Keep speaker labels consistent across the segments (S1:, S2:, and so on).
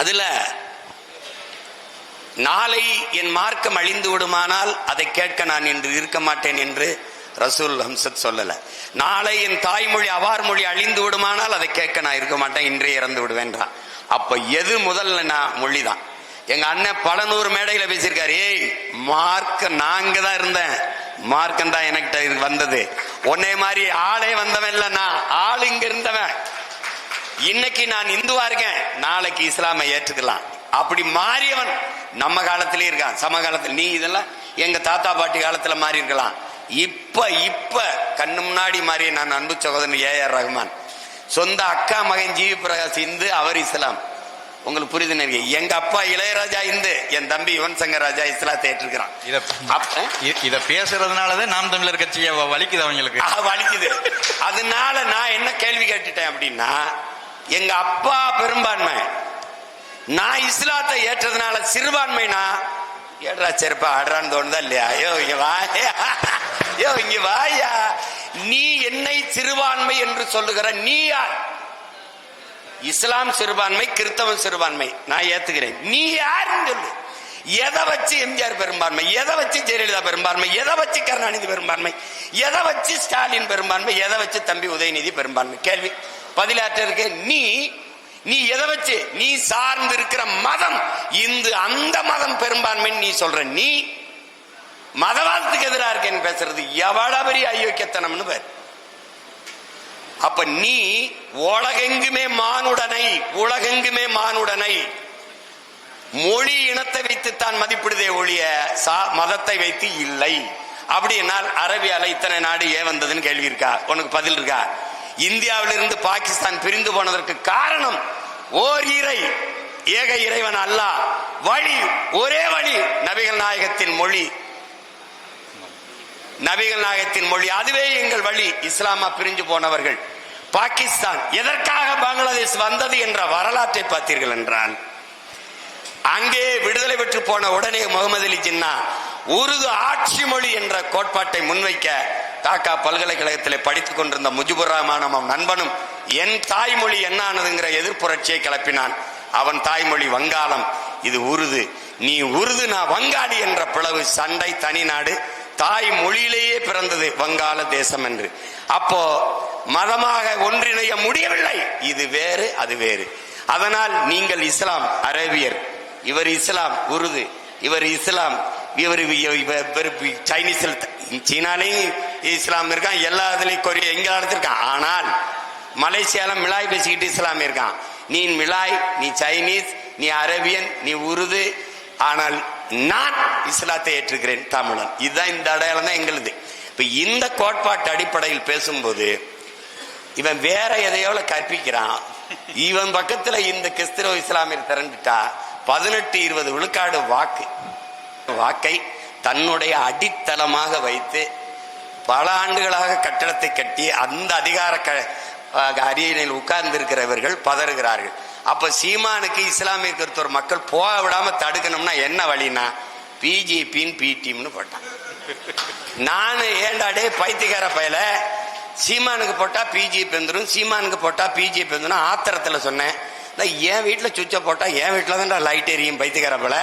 S1: அதுல நாளை என் மார்க்கம் அழிந்து விடுமானால் அதை கேட்க நான் இன்று இருக்க மாட்டேன் என்று ரசூல் ஹம்சத் சொல்லல. நாளை என் தாய்மொழி அவார் மொழி அழிந்து விடுமானால் அதை கேட்க நான் இருக்க மாட்டேன் இன்றே இறந்து விடுவேன்றான். அப்ப எது முதல்ல நான் மொழி தான் எங்க அண்ணன் பல நூறு மேடையில பேசியிருக்காரு ஏய் மார்க்க நாங்க தான் இருந்தேன். மார்க்கம் தான் எனக்கிட்ட வந்தது. உன்னே மாதிரி ஆளே வந்தவன் இல்ல நான் ஆள் இங்க இருந்தவன். இன்னைக்கு நான் இந்துவா இருக்கேன் நாளைக்கு இஸ்லாமை ஏற்றுக்கலாம். அப்படி மாறியவன் நம்ம காலத்திலே இருக்கான் சமகாலத்தில் நீ இதெல்லாம் எங்க தாத்தா பாட்டி காலத்துல மாறி இருக்கலாம். இப்ப இப்ப கண்ணு முன்னாடி மாறிய நான் அன்பு சகோதரன் ஏ ஆர் ரஹ்மான் சொந்த அக்கா மகன் ஜிவி பிரகாஷ் இந்து அவர் இஸ்லாம். உங்களுக்கு புரியுது நினைக்கிறேன். எங்க அப்பா இளையராஜா இந்து என் தம்பி யுவன் சங்கர் ராஜா இஸ்லாத்தை ஏற்றுக்கிறான்
S2: இத பேசுறதுனாலதான் நாம் தமிழர் கட்சியை வலிக்குது அவங்களுக்கு.
S1: வலிக்குது. அதனால நான் என்ன கேள்வி கேட்டுட்டேன் அப்படின்னா எங்க அப்பா பெரும்பான்மை. நான் இஸ்லாத்தை ஏற்றதுனால சிறுபான்மைனா ஏடுறா செருப்பா ஆடுறான்னு தோணுதா இல்லையா? ஐயோ இங்க வாயா. ஐயோ இங்க வாயா. நீ என்னை சிறுபான்மை என்று சொல்லுகிற நீ யார்? இஸ்லாம் சிறுபான்மை கிறிஸ்தவ சிறுபான்மை. நான் ஏத்துக்கிறேன். நீ யாருன்னு சொல்லு. எதை வச்சு எம்ஜிஆர் பெரும்பான்மை? எதை வச்சு ஜெயலலிதா பெரும்பான்மை? எதை வச்சு கருணாநிதி பெரும்பான்மை? எதை வச்சு ஸ்டாலின் பெரும்பான்மை? எதை வச்சு தம்பி உதயநிதி பெரும்பான்மை? கேள்வி. பதிலாற்ற இருக்க நீ நீ எதை வச்சு? நீ சார்ந்து இருக்கிற மதம். இந்து அந்த மதம் பெரும்பான்மைன்னு நீ சொல்ற. நீ மதவாதத்துக்கு எதிராக இருக்கேன்னு பேசுறது எவ்வளவு பெரிய அயோக்கியத்தனம்னு பேர். அப்ப நீ உலகெங்குமே மானுடனை உலகெங்குமே மானுடனை மொழி இனத்தை வைத்து தான் மதிப்பிடுதே ஒழிய சா- மதத்தை வைத்து இல்லை. அப்படின்னால் அரபியால இத்தனை நாடு ஏன் வந்ததுன்னு கேள்வி இருக்கா? உனக்கு பதில் இருக்கா? இந்தியாவிலிருந்து பாகிஸ்தான் பிரிந்து போனதற்கு காரணம் ஓர் இறை ஏக இறைவன் அல்லாஹ் வழி ஒரே வழி நபிகள் நாயகத்தின் மொழி. நபிகள் நாயகத்தின் மொழி அதுவே எங்கள் வழி இஸ்லாமா பிரிஞ்சு போனவர்கள். பாகிஸ்தான் எதற்காக பங்களாதேஷ் வந்தது என்ற வரலாற்றை பார்த்தீர்கள் என்றால் அங்கே விடுதலை பெற்று போன உடனே முகமது அலி ஜின்னா உருது ஆட்சி மொழி என்ற கோட்பாட்டை முன்வைக்க டாக்கா பல்கலைக்கழகத்தில் படித்துக் கொண்டிருந்த முஜிபுர் ரஹ்மான் அவன் நண்பனும் என் தாய்மொழி என்ன ஆனதுங்கிற எதிர்ப்புரட்சியை கிளப்பினான். அவன் தாய்மொழி வங்காளம். இது உருது. நீ உருது நான் வங்காளி என்ற பிளவு சண்டை தனி நாடு. தாய் மொழியிலேயே பிறந்தது வங்காள தேசம் என்று. அப்போ மதமாக ஒன்றிணைய முடியவில்லை. இது வேறு அது வேறு. அதனால் நீங்கள் இஸ்லாம் அரேபியர். இவர் இஸ்லாம் உருது. இவர் இஸ்லாம் இவர் இவர் சைனீஸில் சீனாலையும் இஸ்லாம் இருக்கான் எல்லா இதுலையும் கொரியா எங்க இருக்கான். ஆனால் மலேசியால மிலாய் பேசிக்கிட்டு இஸ்லாம் இருக்கான். நீ மிலாய் நீ சைனீஸ் நீ அரேபியன் நீ உருது. ஆனால் நான் இஸ்லாத்தை ஏற்றுக்கிறேன் தமிழன். இதுதான் இந்த அடையாளம் தான் எங்களுது. இப்போ இந்த கோட்பாட்டு அடிப்படையில் பேசும்போது இவன் வேற எதையோல கற்பிக்கிறான். இவன் பக்கத்துல இந்த கிறிஸ்தவ இஸ்லாமியர் திரண்டுட்டா பதினெட்டு இருபது விழுக்காடு வாக்கு. வாக்கை தன்னுடைய அடித்தளமாக வைத்து பல ஆண்டுகளாக கட்டடத்தை கட்டி அந்த அதிகார க அரியணையில் உட்கார்ந்திருக்கிறவர்கள் பதறுகிறார்கள். அப்போ சீமானுக்கு இஸ்லாமிய கிறிஸ்தவர் மக்கள் போக விடாமல் தடுக்கணும்னா என்ன வழினா பிஜேபின்னு பிடிம்னு போட்டான். நானு ஏண்டாடே பைத்தியக்கார பயல? சீமானுக்கு போட்டால் பிஜேபி வந்துடும் சீமானுக்கு போட்டால் பிஜேபி வந்துடும் ஆத்திரத்தில் சொன்னேன். நான் என் வீட்டில் சுவிட்சை போட்டால் என் வீட்டில் தான் லைட் எரியும் பைத்தியக்கார பயல.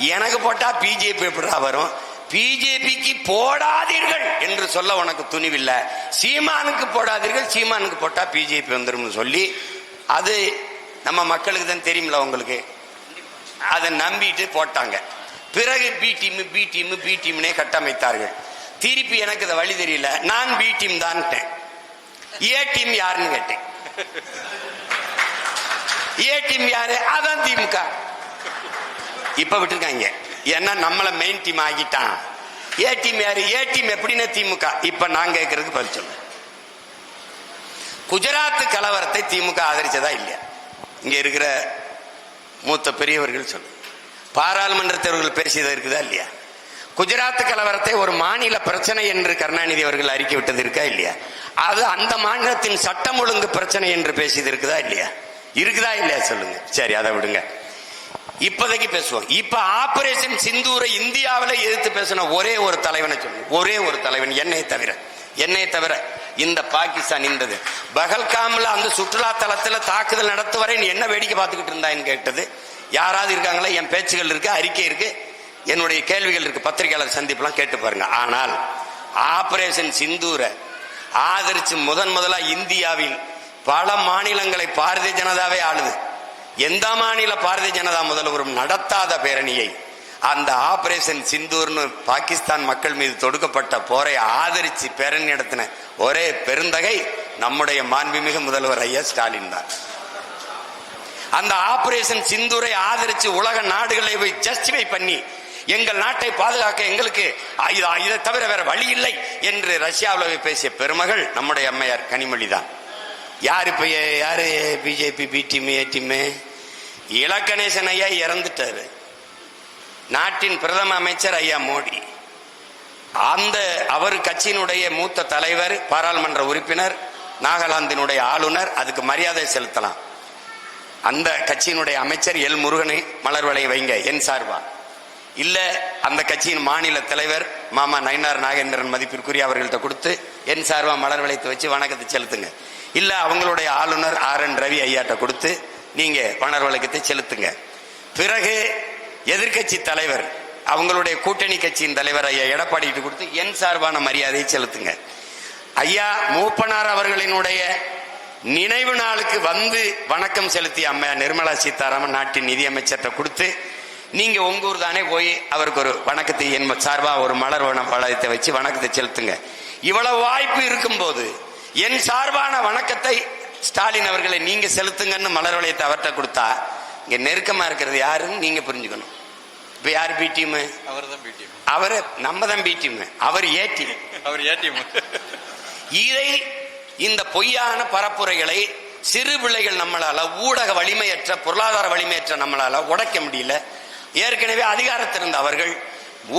S1: எனக்கு போட்டா பிஜேபி எப்படா வரும்? பிஜேபிக்கு போடாதீர்கள் என்று சொல்ல உனக்கு துணிவில்லை. சீமானுக்கு போடாதீர்கள் சீமானுக்கு போட்டா பிஜேபி வந்துடும் சொல்லி அது நம்ம மக்களுக்கு தான் தெரியுமில்ல உங்களுக்கு. அதை நம்பிட்டு போட்டாங்க. பிறகு B team B team B டீம்னே கட்டமைத்தார்கள். திருப்பி எனக்கு இதை வழி தெரியல. நான் பி டீம் தான் ஏ டீம் யாருன்னு கேட்டேன். ஏ டீம் யாரு? அதான் திமுக. இப்ப விட்டுருக்காங்க. ஏன்னா நம்மள மெயின் டீம் ஆகிட்டான் ஏ டீம் யாரு? ஏ டீம் எப்படின்னா திமுக. இப்ப நான் கேட்கறதுக்கு பதில் சொல்ல. குஜராத் கலவரத்தை திமுக ஆதரிச்சதா இல்லையா? இங்க இருக்கிற மூத்த பெரியவர்கள் சொல்லு. பாராளுமன்ற தேர்வுகள் பேசியது இருக்குதா இல்லையா? குஜராத் கலவரத்தை ஒரு மாநில பிரச்சனை என்று கருணாநிதி அவர்கள் அறிக்கை விட்டது இருக்கா இல்லையா? அது அந்த மாநிலத்தின் சட்டம் ஒழுங்கு பிரச்சனை என்று பேசியது இருக்குதா இல்லையா? இருக்குதா இல்லையா சொல்லுங்க. சரி அதை விடுங்க. இப்போதைக்கு பேசுவோம். இப்ப ஆபரேஷன் சிந்தூரை இந்தியாவில் எதிர்த்து பேசின ஒரே ஒரு தலைவனை சொல்லு. ஒரே ஒரு தலைவன் என்னை தவிர. என்னை தவிர இந்த பாகிஸ்தான் இந்தது பகல்காமில் அந்த சுற்றுலா தலத்துல தாக்குதல் நடத்துவரை நீ என்ன வேடிக்கை பார்த்துக்கிட்டு இருந்தான்னு கேட்டது. யாராவது இருக்காங்களா? என் பேச்சுகள் இருக்கு அறிக்கை இருக்கு. என்னுடைய கேள்விகள் இருக்கு. பத்திரிகையாளர் சந்திப்புலாம் கேட்டு பாருங்க. ஆனால் ஆபரேஷன் சிந்தூரை ஆதரிச்சு முதன் முதலாக இந்தியாவில் பல மாநிலங்களை பாரதிய ஜனதாவே ஆளுது. எந்த மாநில பாரதிய ஜனதா முதல்வரும் நடத்தாத பேரணியை அந்த ஆபரேஷன் சிந்தூர்னு பாகிஸ்தான் மக்கள் மீது தொடுக்கப்பட்ட போரை ஆதரிச்சு பேரணி நடத்தின ஒரே பெருந்தகை நம்முடைய மாண்புமிகு முதல்வர் ஐயா ஸ்டாலின் தான். அந்த ஆபரேஷன் சிந்தூரை ஆதரிச்சு உலக நாடுகளை போய் ஜஸ்டிஃபை பண்ணி எங்கள் நாட்டை பாதுகாக்க எங்களுக்கு இதை தவிர வேற வழி இல்லை என்று ரஷ்யாவில் போய் பேசிய பெருமகள் நம்முடைய அம்மையார் கனிமொழி தான். யார் இப்போ யார் BJP B team A La Ganesan ஐயா இறந்துட்டாரு. நாட்டின் பிரதம அமைச்சர் ஐயா மோடி. அந்த அவர் கட்சியினுடைய மூத்த தலைவர் பாராளுமன்ற உறுப்பினர் நாகாலாந்தினுடைய ஆளுநர் அதுக்கு மரியாதை செலுத்தலாம். அந்த கட்சியினுடைய அமைச்சர் எல் முருகனை மலர் வளைய வைங்க என் சார்பா. இல்ல அந்த கட்சியின் மாநில தலைவர் மாமா நயினார் நாகேந்திரன் மதிப்பிற்குரிய அவர்கள்ட்ட கொடுத்து என் சார்பா மலர் வளையத்தை வச்சு வணக்கத்தை செலுத்துங்க. இல்ல அவங்களுடைய ஆளுநர் ஆர் என் ரவி ஐயாட்ட கொடுத்து நீங்க பணர் வழக்கத்தை செலுத்துங்க. பிறகு எதிர்க்கட்சி தலைவர் அவங்களுடைய கூட்டணி கட்சியின் தலைவர் ஐயா எடப்பாடிட்டு கொடுத்து என் சார்பான மரியாதையை செலுத்துங்க. ஐயா மூப்பனார் அவர்களினுடைய நினைவு நாளுக்கு வந்து வணக்கம் செலுத்திய அம்மையா நிர்மலா சீதாராமன் நாட்டின் நிதியமைச்சர்கிட்ட கொடுத்து நீங்க உங்க ஊர் தானே போய் அவருக்கு ஒரு வணக்கத்தை என் சார்பா ஒரு மலர் வன வளையத்தை வச்சு வணக்கத்தை செலுத்துங்க. இவ்வளவு வாய்ப்பு இருக்கும்போது என் சார்பான வணக்கத்தை ஸ்டாலின் அவர்களை நீங்க செலுத்துங்கன்னு மலர் வளையத்தை அவர்கிட்ட கொடுத்தா இங்க நெருக்கமா இருக்கிறது யாருன்னு நீங்க புரிஞ்சுக்கணும். இப்ப யார் பி டீம்
S2: அவர் தான் பிடிஎம்
S1: அவரு நம்ம தான் பி டீம் அவர் ஏ டீம்
S2: அவர் ஏடிஎம்
S1: இதை இந்த பொய்யான பரப்புரைகளை சிறு பிள்ளைகள் நம்மளால ஊடக வலிமையற்ற பொருளாதார வலிமையற்ற நம்மளால உடைக்க முடியல. ஏற்கனவே அதிகாரத்திருந்த அவர்கள்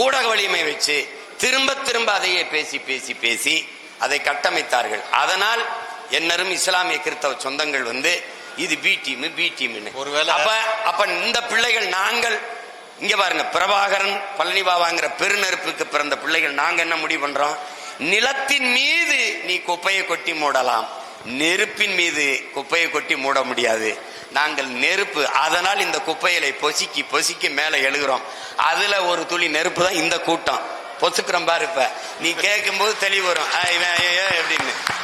S1: ஊடக வலிமை வச்சு திரும்ப திரும்ப அதையே பேசி பேசி பேசி அதை கட்டமைத்தார்கள். அதனால் என்னரும் இஸ்லாமிய கிறிஸ்தவ சொந்தங்கள் வந்து இது பி டீம் பி டீம்னு
S2: ஒருவேளை-
S1: அப்ப அப்ப இந்த பிள்ளைகள் நாங்கள் இங்க பாருங்க பிரபாகரன் பழனி பாபாங்கிற பெருநெருப்புக்கு பிறந்த பிள்ளைகள் நாங்க என்ன முடிவு பண்றோம்? நிலத்தின் மீது நீ குப்பையை கொட்டி மூடலாம். நெருப்பின் மீது குப்பையை கொட்டி மூட முடியாது. நாங்கள் நெருப்பு அதனால் இந்த குப்பைகளை பொசுக்கி பொசுக்கி மேல எழுகிறோம். அதுல ஒரு துளி நெருப்பு தான் இந்த கூட்டம். பொசுக்கிறோம் பாரு இப்ப. நீ கேட்கும் போது தெளிவு வரும். இவன் ஐயோ அப்படின்னு.